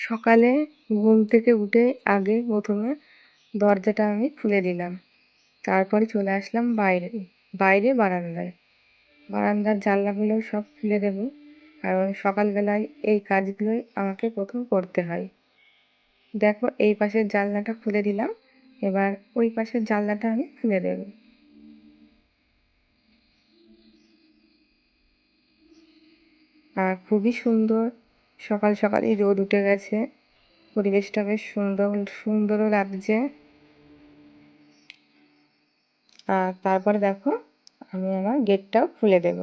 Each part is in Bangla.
সকালে ঘুম থেকে উঠে আগে প্রথমে দরজাটা আমি খুলে দিলাম। তারপরে চলে আসলাম বাইরে বাইরে বারান্দায়। বারান্দার জানলাগুলো সব খুলে দেবো, কারণ সকালবেলায় এই কাজগুলোই আমাকে প্রথম করতে হয়। দেখো, এই পাশের জানলাটা খুলে দিলাম, এবার ওই পাশের জানলাটা আমি খুলে দেবো। আর খুবই সুন্দর সকাল সকালই রোদ উঠে গেছে। পরিবেশটা বেশ সুন্দর, সুন্দরও লাগছে। আর তারপরে দেখো, আমি আমার গেটটাও খুলে দেব।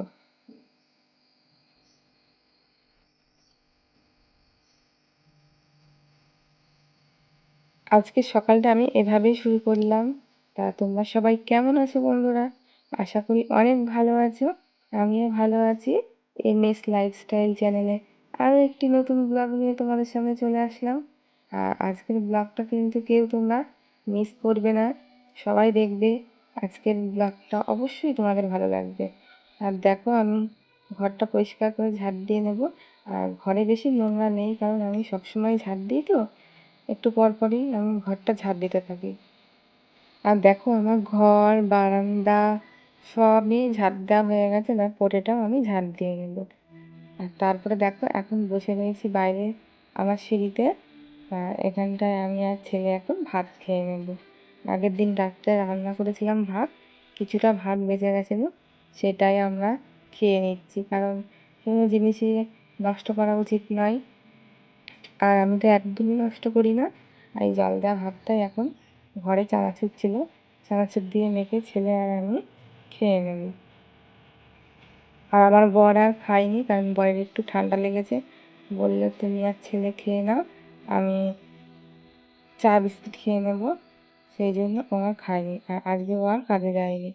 আজকে সকালটা আমি এভাবেই শুরু করলাম। তা তোমরা সবাই কেমন আছো বন্ধুরা? আশা করি অনেক ভালো আছো। আমিও ভালো আছি এম এস লাইফস্টাইল চ্যানেলে। আরও একটি নতুন ব্লগ নিয়ে তোমাদের সামনে চলে আসলাম। আর আজকের ব্লগটা কিন্তু কেউ তোমরা মিস করবে না। সবাই দেখবে আজকের ব্লগটা অবশ্যই তোমাদের ভালো লাগবে। আর দেখো, আমি ঘরটা পরিষ্কার করে ঝাড় দিয়ে নেব। আর ঘরে বেশি নোংরা নেই, কারণ আমি সবসময় ঝাড় দিই তো। একটু পর পরই আমি ঘরটা ঝাড় দিতে থাকি। আর দেখো, আমার ঘর, বারান্দা সবই ঝাড় দেওয়া হয়ে গেছে। না পোটেটাও আমি ঝাড় দিয়ে নেব। আর তারপরে দেখো, এখন বসে রয়েছি বাইরে আমার সিঁড়িতে। এখানটায় আমি আর ছেলে এখন ভাত খেয়ে নেব। আগের দিন রাত্রে রান্না করেছিলাম ভাত, কিছুটা ভাত বেঁচে গেছিল, সেটাই আমরা খেয়ে নিচ্ছি। কারণ কোনো জিনিসই নষ্ট করা উচিত নয়। আর আমি তো একদমই নষ্ট করি না। আর এই জল দেওয়া ভাতটাই এখন ঘরে চানাচুর ছিল। চানাচুর দিয়ে মেখে ছেলে আর আমি খেয়ে নেব। আর আমার বর আর খায়নি, কারণ বরের একটু ঠান্ডা লেগেছে। বলল, তুমি আর ছেলে খেয়ে নাও, আমি চা বিস্কুট খেয়ে নেব। সেই জন্য ও আর খায়নি। আর আজকে ও আর কাজে যায়নি।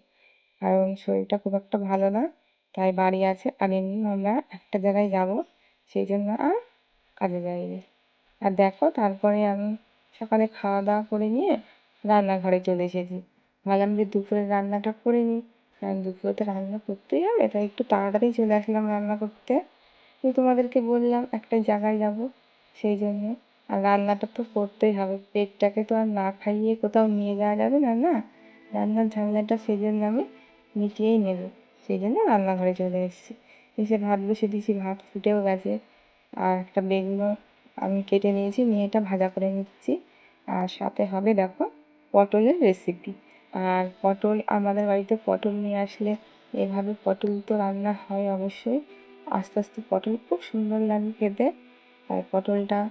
কারণ শরীরটা খুব একটা ভালো না, তাই বাড়ি আছে। আর এমনি আমরা একটা জায়গায় যাব, সেই জন্য আর কাজে যাইনি। আর দেখো, তারপরে আমি সকালে খাওয়া দাওয়া করে নিয়ে রান্নাঘরে চলে এসেছি। ভাবলাম যে দুপুরের রান্নাটা করে নিই। কারণ দুপুরে রান্না করতেই হবে, তাই একটু তাড়াতাড়ি চলে আসলাম রান্না করতে। তো তোমাদেরকে বললাম একটা জায়গায় যাব, সেই জন্য। আর রান্নাটা তো করতেই হবে, পেটটাকে তো আর না খাইয়ে কোথাও নিয়ে যাওয়া যাবে না না? রান্নার ঝামেলাটা সেই জন্য আমি মিটিয়েই নেব, সেই জন্য রান্নাঘরে চলে এসেছি। এসে ভাত বসে দিয়েছি, ভাত ফুটেও গেছে। আর একটা বেগুনও আমি কেটে নিয়েছি, নিয়ে এটা ভাজা করে নিচ্ছি। আর সাথে হবে দেখো পটলের রেসিপি আর পটল, আমাদের বাড়িতে পটল নিয়ে আসলে এভাবে পটল তো রান্না হয় অবশ্যই। আস্তে আস্তে পটল খুব সুন্দর লাগে খেতে। আর পটলটা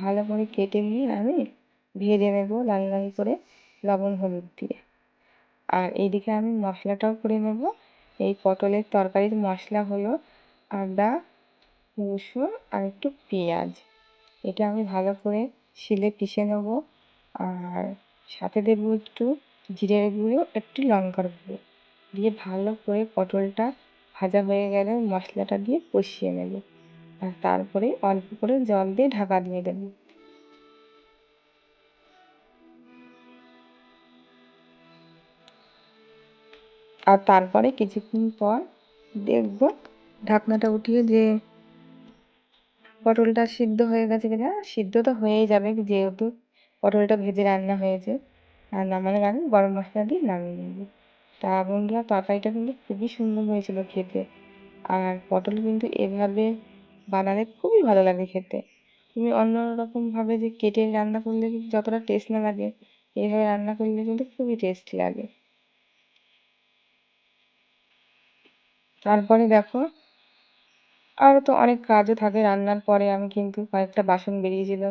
ভালো করে কেটে নিয়ে আমি ভেজে নেব লাল লাল করে লবণ হলুদ দিয়ে। আর এইদিকে আমি মশলাটাও করে নেব। এই পটলের তরকারির মশলা হলো আদা, রসুন আর একটু পেঁয়াজ। এটা আমি ভালো করে শিলে পিষে নেব। আর সাথে দেবো একটু জিরের গুঁড়ো, একটু লঙ্কার গুঁড়ো। দিয়ে ভালো করে পটলটা ভাজা হয়ে গেলে মশলাটা দিয়ে কষিয়ে নেব। আর তারপরে অল্প করে জল দিয়ে ঢাকা দিয়ে দেবো। আর তারপরে কিছুক্ষণ পর দেখব ঢাকনাটা উঠিয়ে যে পটলটা সিদ্ধ হয়ে গেছে কিনা, সিদ্ধ তো হয়েই যাবে, যেহেতু পটলটা ভেজে রান্না হয়েছে। আর নামানোর আগে গরম মশলা দিয়ে নামিয়ে নেব তা বন্ধুরা, তরকারিটা কিন্তু খুবই সুন্দর হয়েছিল খেতে। আর পটল কিন্তু এভাবে বানালে খুবই ভালো লাগে খেতে। তুমি অন্য রকমভাবে যে কেটে রান্না করলে কিন্তু যতটা টেস্ট না লাগে এইভাবে রান্না করলে কিন্তু খুবই টেস্টি লাগে। তারপরে দেখো আরও তো অনেক কাজও থাকে রান্নার পরে। আমি কিন্তু কয়েকটা বাসন বেরিয়েছিল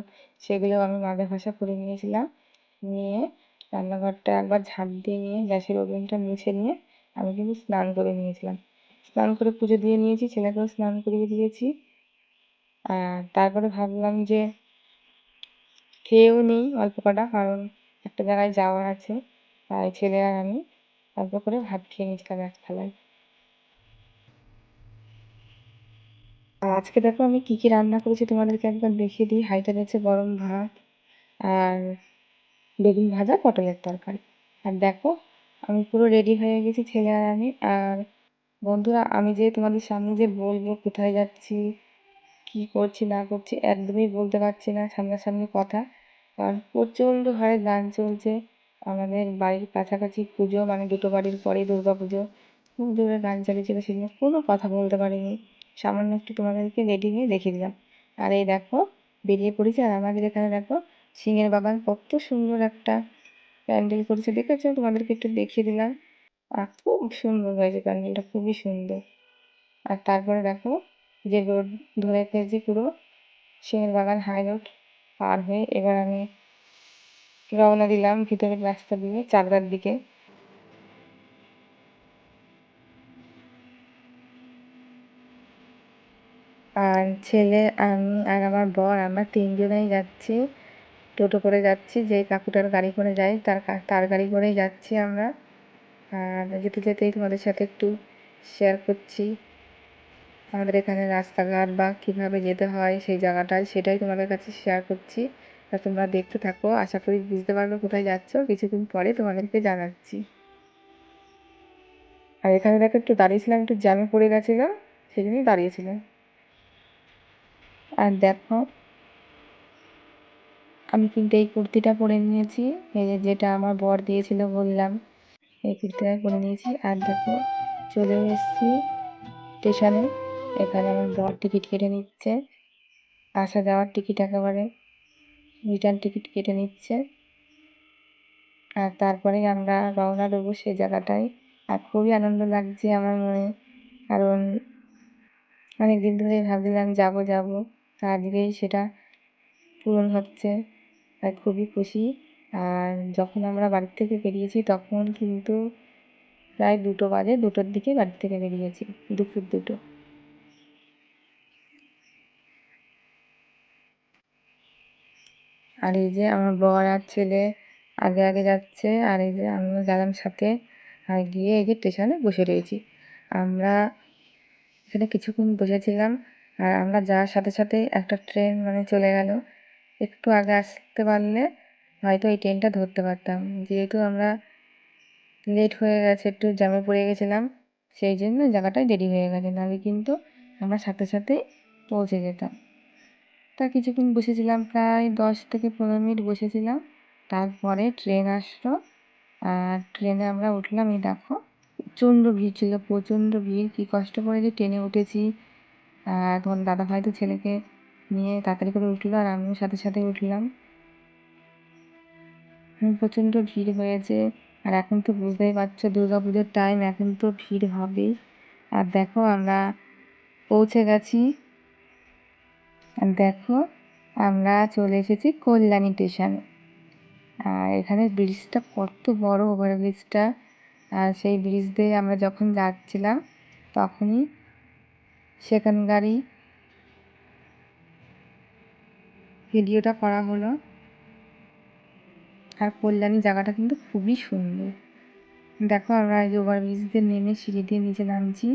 সেগুলো আমি মাঝে ঘষা করে নিয়েছিলাম। নিয়ে রান্নাঘরটা একবার ঝাঁপ দিয়ে নিয়ে গ্যাসের ওভেনটা মুছে নিয়ে আমি কিন্তু স্নান করে নিয়েছিলাম। স্নান করে পুজো দিয়ে নিয়েছি, ছেলেকেও স্নান করিয়ে দিয়েছি। আর তারপরে ভাবলাম যে খেয়েও নিই অল্প কটা, কারণ একটা জায়গায় যাওয়া আছে, তাই ছেলে আর আমি অল্প করে ভাত খেয়ে নিয়েছিলাম এক থালায়। আর আজকে দেখো আমি কী কী রান্না করেছি তোমাদেরকে একবার দেখিয়ে দিই। হাইতে রয়েছে গরম ভাত, আর বেগুন ভাজা, পটলের তরকারি। আর দেখো, আমি পুরো রেডি হয়ে গেছি ছেলে আর আমি। আর বন্ধুরা, আমি যে তোমাদের সামনে যে বলব, কোথায় যাচ্ছি, কী করছি, না করছি, একদমই বলতে পারছি না, সামনাসামনি কথা। কারণ প্রচণ্ড হারে গান চলছে। আমাদের বাড়ির কাছাকাছি পুজো মানে দুটো বাড়ির পরেই দুর্গা পুজো। খুব জোরে গান চালিয়েছিল সেদিন, কোনো কথা বলতে পারিনি। সামান্য একটু তোমাদেরকে রেডি হয়ে দেখিয়ে দিলাম। আর এই দেখো, বেরিয়ে পড়েছি। আর আমাদের এখানে দেখো সিংহের বাগান কত সুন্দর একটা প্যান্ডেল করেছে। দেখেছ? তোমাদেরকে একটু দেখিয়ে দিলাম। আর খুব সুন্দর হয়েছে প্যান্ডেলটা, খুবই সুন্দর। আর তারপরে দেখো, যে রোড ধরে ফেলছি পুরো সিংহের বাগান হাই রোড পার হয়ে এবার আমি রওনা দিলাম ভিতরের রাস্তা দিয়ে চাকদার দিকে। আর ছেলে, আমি আর আমার বর, আমরা তিনজনেই যাচ্ছি। টোটো করে যাচ্ছি, যে কাকুটার গাড়ি করে যাই, তার তার গাড়ি করেই যাচ্ছি আমরা। আর যেতে যেতেই তোমাদের সাথে একটু শেয়ার করছি। আমাদের এখানে রাস্তাঘাট বা কীভাবে যেতে হয়, সেই জায়গাটায় সেটাই তোমাদের কাছে শেয়ার করছি। তা তোমরা দেখতে থাকো, আশা করি বুঝতে পারবে কোথায় যাচ্ছ। কিছুদিন পরে তোমাদেরকে জানাচ্ছি। আর এখানে দেখো একটু দাঁড়িয়েছিলাম, একটু জ্যামে পড়ে গেছিলাম, সেই জন্যই দাঁড়িয়েছিলাম। আর দেখো আমি কিন্তু এই কুর্তিটা পরে নিয়েছি, এই যে যেটা আমার বর দিয়েছিল বললাম, এই কুর্তিটা পরে নিয়েছি। আর দেখো চলে এসেছি স্টেশনে, এখানে আমার বর টিকিট কেটে নিচ্ছে, আসা যাওয়ার টিকিট একেবারে রিটার্ন টিকিট কেটে নিচ্ছে। আর তারপরেই আমরা রওনা দেবো সেই জায়গাটায়। আর খুবই আনন্দ লাগছে আমার মনে, কারণ অনেক দিন ধরে ভাবছিলাম যাব যাব আজকেই সেটা পূরণ হচ্ছে। তাই খুবই খুশি। আর যখন আমরা বাড়ির থেকে বেরিয়েছি, তখন কিন্তু প্রায় দুটো বাজে, দুটোর দিকে বাড়ি থেকে বেরিয়েছি, দুপুর দুটো। আর এই যে আমার বর আর ছেলে আগে আগে যাচ্ছে, আর এই যে আমিও গেলাম সাথে, আর গিয়ে এই যে স্টেশনে বসে রয়েছি। আমরা এখানে কিছুক্ষণ বসেছিলাম, আর আমরা যাওয়ার সাথে সাথে একটা ট্রেন মানে চলে গেল। একটু আগে আসতে পারলে হয়তো এই ট্রেনটা ধরতে পারতাম। যেহেতু আমরা লেট হয়ে গেছে, একটু জ্যামে পড়ে গেছিলাম, সেই জন্য জায়গাটায় দেরি হয়ে গেছে। নাহলে কিন্তু আমরা সাথে সাথেই পৌঁছে যেতাম। তা কিছুক্ষণ বসেছিলাম, প্রায় দশ থেকে পনেরো মিনিট বসেছিলাম। তারপরে ট্রেন আসলো। আর ট্রেনে আমরা উঠলাম, এই দেখো, প্রচণ্ড ভিড় ছিল, প্রচণ্ড ভিড়। কী কষ্ট করে যে ট্রেনে উঠেছি। আর তোমার দাদাভাই তো ছেলেকে নিয়ে তাড়াতাড়ি করে উঠল আর আমিও সাথে সাথে উঠলাম। প্রচণ্ড ভিড় হয়েছে আর এখন তো বুঝতেই পারছ পুজোর টাইম এখন তো ভিড় হবেই। আর দেখো আমরা পৌঁছে গেছি। আর দেখো আমরা চলে এসেছি কল্যাণী স্টেশনে আর এখানে ব্রিজটা কত বড় ওভার ব্রিজটা আর সেই ব্রিজ দিয়ে আমরা যখন যাচ্ছিলাম, তখনই সেখানকারই ভিডিওটা করা হলো। আর কল্যাণী জায়গাটা কিন্তু খুবই সুন্দর। দেখো আমরা এই ওভারব্রিজ দিয়ে নেমে সিঁড়ি দিয়ে নিচে নামছি।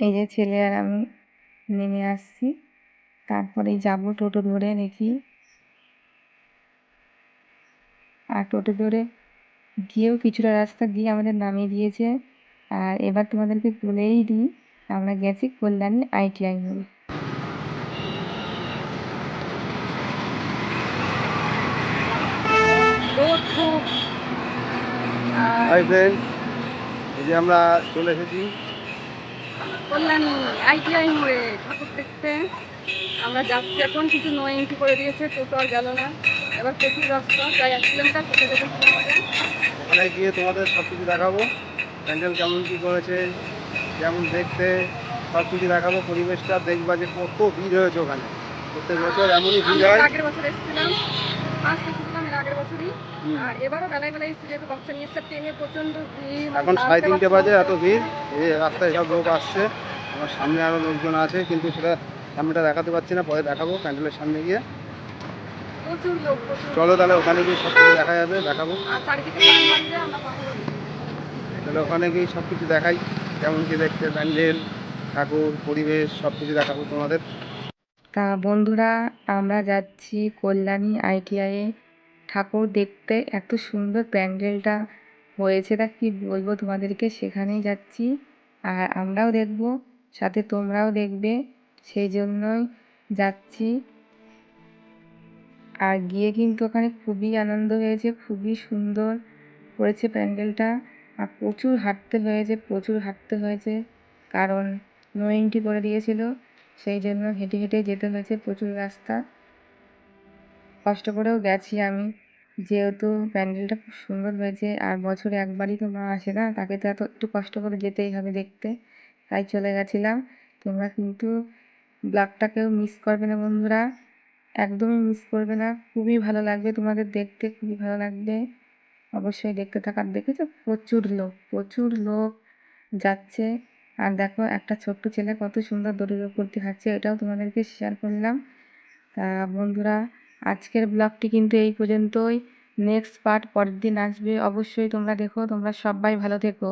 এই যে ছেলে আর আমি নেমে আসছি। তারপরেই যাব টোটো ধরে দেখি। আর টোটো ধরে গিয়েও কিছুটা রাস্তা গিয়ে আমাদের নামিয়ে দিয়েছে। আর এবার তোমাদেরকে বলেই দিই, আমরা গেছি কল্যাণী আইটিআই মোড় হাই ফ্রেন্ড এই যে আমরা চলে এসেছি। কল্যাণী আইটিআই মোড়ে ঠাকুর দেখতে। আমরা যাচ্ছি এখন কিছু নো এন্ট্রি করে দিয়েছে টোটো আর গেল না। এবার প্রচুর রাস্তা প্রায় এক কিলোমিটার হেঁটে যেতে ওখানে গিয়ে তোমাদের সব কিছু দেখাবো। প্যান্ডেল কেমন কী করেছে কেমন দেখতে সব কিছু দেখাবো। পরিবেশটা দেখবা যে কত ভিড় হয়েছে ওখানে। প্রত্যেক বছর এমনই ভিড় হয়। আগের বছর এসেছিলাম। আর এবারও বেলায় বেলায় যেহেতু বাচ্চা নিয়ে এসছে ট্রেনে প্রচণ্ড ভিড় এখন সাড়ে তিনটে বাজে এত ভিড়। এই রাস্তায় সব লোক আসছে। আমার সামনে আরও লোকজন আছে কিন্তু সেটা সামনেটা দেখাতে পারছি না পরে দেখাবো প্যান্ডেলের সামনে গিয়ে। প্রচুর লোক চলো তাহলে ওখানে গিয়ে সব কিছু দেখা যাবে দেখাবো। আর চারিদিকে তাহলে ওখানে গিয়ে সব কিছু দেখাই কেমন কি দেখতে প্যান্ডেল ঠাকুর পরিবেশ সব কিছু দেখাবো তোমাদের। তা বন্ধুরা আমরা যাচ্ছি কল্যাণী আইটিআইয়ে। ঠাকুর দেখতে এত সুন্দর প্যান্ডেলটা হয়েছে, তা কি বলব? তোমাদেরকে সেখানেই যাচ্ছি। আর আমরাও দেখব, সাথে তোমরাও দেখবে, সেই জন্যই যাচ্ছি। আর গিয়ে কিন্তু ওখানে খুবই আনন্দ হয়েছে, খুবই সুন্দর করেছে প্যান্ডেলটা। আর প্রচুর হাঁটতে হয়েছে, প্রচুর হাঁটতে হয়েছে, কারণ নো এন্ট্রি করে দিয়েছিল, সেই জন্য হেঁটে হেঁটে যেতে হয়েছে প্রচুর রাস্তা। কষ্ট করেও গেছি আমি। যেহেতু প্যান্ডেলটা খুব সুন্দর হয়েছে, আর বছরে একবারই তো মা আসে না, তাকে তো এত, একটু কষ্ট করে যেতেই হবে দেখতে। তাই চলে গেছিলাম। তোমরা কিন্তু ব্লগটাকেও মিস করবে না বন্ধুরা। একদমই মিস করবে না। খুবই ভালো লাগবে তোমাদের দেখতে, খুবই ভালো লাগবে। অবশ্যই দেখতে থাকার দেখেছ? প্রচুর লোক প্রচুর লোক যাচ্ছে। আর দেখো, একটা ছোট্ট ছেলে কত সুন্দর দড়ির ওপর দিয়ে হাঁটছে, এটাও তোমাদেরকে শেয়ার করলাম। তা বন্ধুরা আজকের ব্লগটি কিন্তু এই পর্যন্তই। নেক্সট পার্ট পরের দিন আসবে। অবশ্যই তোমরা দেখো। তোমরা সবাই ভালো থেকো।